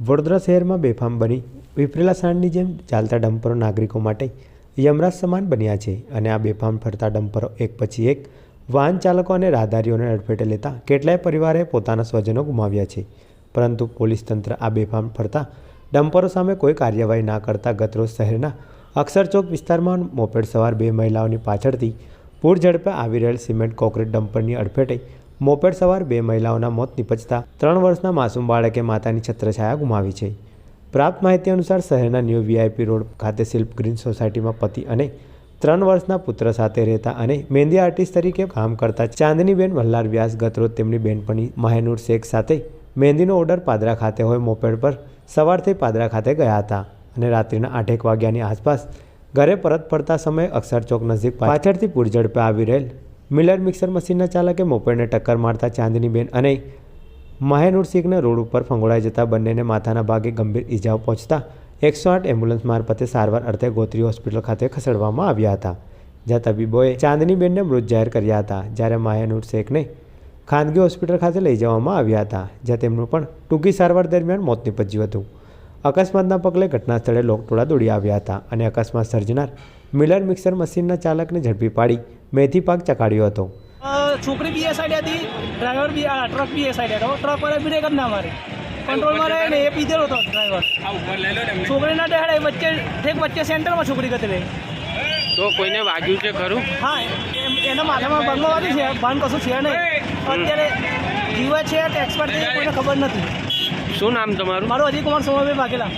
વડોદરા શહેરમાં બેફામ બની વિપરેલા સાંડની જેમ ચાલતા ડમ્પરો નાગરિકો માટે યમરાજ સમાન બન્યા છે અને આ બેફામ ફરતા ડમ્પરો એક પછી એક વાહન ચાલકો અને રાહદારીઓને અડફેટે લેતા કેટલાય પરિવારે પોતાના સ્વજનો ગુમાવ્યા છે. પરંતુ પોલીસ તંત્ર આ બેફામ ફરતા ડમ્પરો સામે કોઈ કાર્યવાહી ના કરતા ગતરોજ શહેરના અક્ષરચોક વિસ્તારમાં મોપેડ સવાર બે મહિલાઓની પાછળથી પૂર ઝડપે આવી રહેલ સિમેન્ટ કોન્ક્રીટ ડમ્પરની અડફેટે મોપેડ સવાર બે મહિલાઓના મોત નિપજતા ત્રણ વર્ષના માસૂમ બાળકે માતાની છત્રછાયા ગુમાવી છે. પ્રાપ્ત માહિતી અનુસાર શહેરના ન્યૂ વીઆઈપી રોડ ખાતે શિલ્પ ગ્રીન સોસાયટીમાં પતિ અને ત્રણ વર્ષના પુત્ર સાથે રહેતા અને મહેંદી આર્ટિસ્ટ તરીકે કામ કરતા ચાંદનીબેન વલ્લાર વ્યાસ ગતરોજ તેમની બેનપણી મહેનૂર શેખ સાથે મહેંદીનો ઓર્ડર પાદરા ખાતે હોય મોપેડ પર સવારથી પાદરા ખાતે ગયા હતા અને રાત્રિના આઠેક વાગ્યાની આસપાસ ઘરે પરત ફરતા સમયે અક્ષર ચોક નજીક પાછળથી પૂરઝડપે આવી રહેલ મિલર મિક્સર મશીનના ચાલકે મોપેડને ટક્કર મારતા ચાંદનીબેન અને મહેનૂર શેખને રોડ ઉપર ફંગોળાઈ જતા બંનેને માથાના ભાગે ગંભીર ઇજાઓ પહોંચતા એકસો આઠ એમ્બ્યુલન્સ મારફતે સારવાર અર્થે ગોત્રી હોસ્પિટલ ખાતે ખસેડવામાં આવ્યા હતા. જ્યાં તબીબોએ ચાંદનીબેનને મૃત જાહેર કર્યા હતા. જ્યારે માહેનુર શેખને ખાનગી હોસ્પિટલ ખાતે લઈ જવામાં આવ્યા હતા, જ્યાં તેમનું પણ ટૂંકી સારવાર દરમિયાન મોત નીપજ્યું હતું. અકસ્માતના પગલે ઘટના સ્થળે લોકટોળા દોડી આવ્યા હતા અને અકસ્માત સર્જનાર મિલર મિક્સર મશીનના ચાલકને ઝડપી પાડી મેથી પાક ચકાડ્યો હતો. છોકરી બી એ સાઈડ હતી ડ્રાઈવર બી ટ્રક બી એ સાઈડ હતો. ટ્રક વાળા બ્રેક જ ના મારી? કંટ્રોલમાં રહે ને એ પીધેલો હતો ડ્રાઈવર છોકરી ના ડેહાડે વચ્ચે ઠેક વચ્ચે સેન્ટરમાં છોકરી ગતી રહી. તો કોઈને વાગ્યું છે ખરું? હા એમ- એના માથામાં બંગલો વાગ્યું છે ભાન કશું છે નહીં. અત્યારે જીવે છે કે એક્સપર્ટ છે કોઈને ખબર નથી. શું નામ તમારું? મારું અજય કુમાર સોમાભાઈ વાઘેલા